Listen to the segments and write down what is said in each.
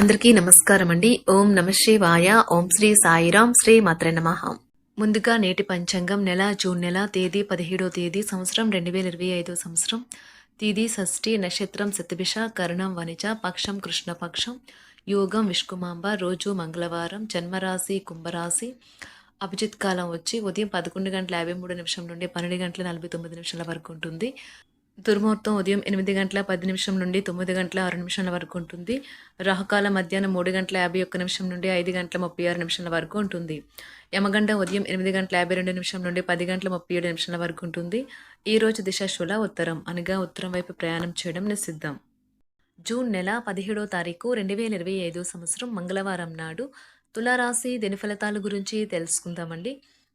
అందరికీ నమస్కారం అండి ఓం నమ శివాయ. ఓం శ్రీ సాయిరాం శ్రీ మాత్ర నమ. ముందుగా నేటి పంచాంగం నెల జూన్ నెల తేదీ పదిహేడో తేదీ సంవత్సరం రెండు వేల ఇరవై ఐదో సంవత్సరం. తేదీ షష్ఠి నక్షత్రం శతభిష కరణం వనిజ పక్షం కృష్ణపక్షం యోగం విష్కుమాంబ రోజు మంగళవారం జన్మరాశి కుంభరాశి అభిజిత్ కాలం వచ్చి ఉదయం పదకొండు గంటల యాభై మూడు నిమిషం నుండి పన్నెండు గంటల నలభై తొమ్మిది నిమిషాల వరకు ఉంటుంది. దుర్ముహూర్తం ఉదయం ఎనిమిది గంటల పది నిమిషం నుండి తొమ్మిది గంటల ఆరు నిమిషాల వరకు ఉంటుంది. రాహకాల మధ్యాహ్నం మూడు గంటల యాభై ఒక్క నిమిషం నుండి ఐదు గంటల ముప్పై ఆరు నిమిషాల వరకు ఉంటుంది. యమగండ ఉదయం ఎనిమిది గంటల యాభై రెండు నిమిషం నుండి పది గంటల ముప్పై ఏడు నిమిషాల వరకు ఉంటుంది. ఈ రోజు దిశ శుల ఉత్తరం అనగా ఉత్తరం వైపు ప్రయాణం చేయడం నిషిద్ధం. జూన్ నెల పదిహేడో తారీఖు రెండు వేల ఇరవై ఐదో సంవత్సరం మంగళవారం నాడు తులారాశి దిన ఫలితాల గురించి తెలుసుకుందామండి.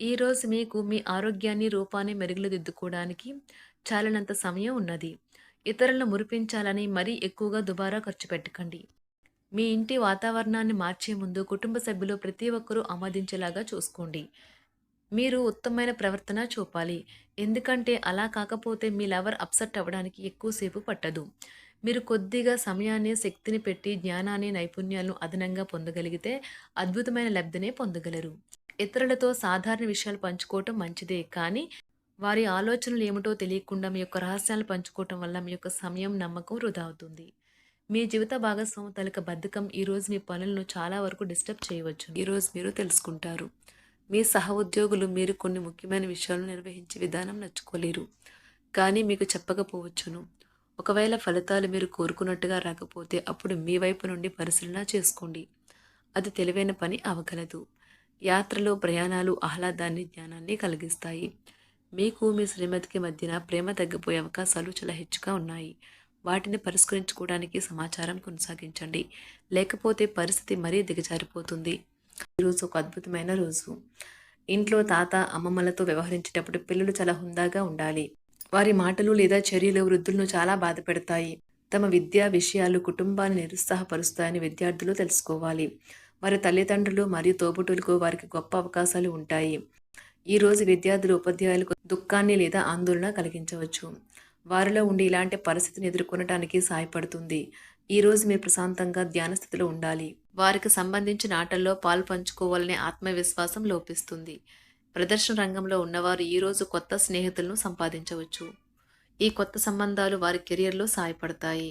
ఈరోజు మీకు మీ ఆరోగ్యాన్ని రూపాన్ని మెరుగులుదిద్దుకోవడానికి చాలినంత సమయం ఉన్నది. ఇతరులను మురిపించాలని మరీ ఎక్కువగా దుబారా ఖర్చు పెట్టకండి. మీ ఇంటి వాతావరణాన్ని మార్చే ముందు కుటుంబ సభ్యులు ప్రతి ఒక్కరూ ఆమోదించేలాగా చూసుకోండి. మీరు ఉత్తమమైన ప్రవర్తన చూపాలి. ఎందుకంటే అలా కాకపోతే మీ లవర్ అప్సెట్ అవ్వడానికి ఎక్కువసేపు పట్టదు. మీరు కొద్దిగా సమయాన్ని శక్తిని పెట్టి జ్ఞానాన్ని నైపుణ్యాలను అదనంగా పొందగలిగితే అద్భుతమైన లబ్ధినే పొందగలరు. ఇతరులతో సాధారణ విషయాలు పంచుకోవటం మంచిదే. కానీ వారి ఆలోచనలు ఏమిటో తెలియకుండా మీ యొక్క రహస్యాలు పంచుకోవటం వల్ల మీ యొక్క సమయం నమ్మకం వృధా అవుతుంది. మీ జీవిత భాగస్వామి తలక బద్ధకం ఈరోజు మీ పనులను చాలా వరకు డిస్టర్బ్ చేయవచ్చు. ఈరోజు మీరు తెలుసుకుంటారు. మీ సహ ఉద్యోగులు మీరు కొన్ని ముఖ్యమైన విషయాలను నిర్వహించే విధానం నచ్చుకోలేరు. కానీ మీకు చెప్పకపోవచ్చును. ఒకవేళ ఫలితాలు మీరు కోరుకున్నట్టుగా రాకపోతే అప్పుడు మీ వైపు నుండి పరిశీలన చేసుకోండి. అది తెలివైన పని అవగలదు. యాత్రలో ప్రయాణాలు ఆహ్లాదాన్ని జ్ఞానాన్ని కలిగిస్తాయి. మీకు మీ శ్రీమతికి మధ్యన ప్రేమ తగ్గిపోయే అవకాశాలు చాలా హెచ్చుగా ఉన్నాయి. వాటిని పరిష్కరించుకోవడానికి సమాచారం కొనసాగించండి. లేకపోతే పరిస్థితి మరీ దిగజారిపోతుంది. ఈరోజు ఒక అద్భుతమైన రోజు. ఇంట్లో తాత అమ్మమ్మలతో వ్యవహరించేటప్పుడు పిల్లలు చాలా హుందాగా ఉండాలి. వారి మాటలు లేదా చర్యలు వృద్ధులను చాలా బాధ పెడతాయి. తమ విద్యా విషయాలు కుటుంబాన్ని నిరుత్సాహపరుస్తాయని విద్యార్థులు తెలుసుకోవాలి. వారి తల్లిదండ్రులు మరియు తోబుటులకు వారికి గొప్ప అవకాశాలు ఉంటాయి. ఈ రోజు విద్యార్థులు ఉపాధ్యాయులకు దుఃఖాన్ని లేదా ఆందోళన కలిగించవచ్చు. వారిలో ఉండి ఇలాంటి పరిస్థితిని ఎదుర్కొనడానికి సహాయపడుతుంది. ఈ రోజు మీరు ప్రశాంతంగా ధ్యాన స్థితిలో ఉండాలి. వారికి సంబంధించిన ఆటల్లో పాలు పంచుకోవాలనే ఆత్మవిశ్వాసం లోపిస్తుంది. ప్రదర్శన రంగంలో ఉన్నవారు ఈరోజు కొత్త స్నేహితులను సంపాదించవచ్చు. ఈ కొత్త సంబంధాలు వారి కెరియర్లో సహాయపడతాయి.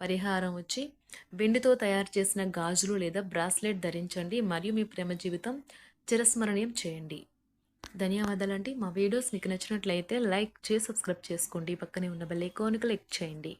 పరిహారం వచ్చి వెండితో తయారు చేసిన గాజులు లేదా బ్రాస్లెట్ ధరించండి మరియు మీ ప్రేమ జీవితం చిరస్మరణీయం చేయండి. ధన్యవాదాలండి. మా వీడియోస్ మీకు నచ్చినట్లయితే లైక్ చేసి సబ్స్క్రైబ్ చేసుకోండి. పక్కనే ఉన్న బెల్ ఐకాన్ క్లిక్ చేయండి.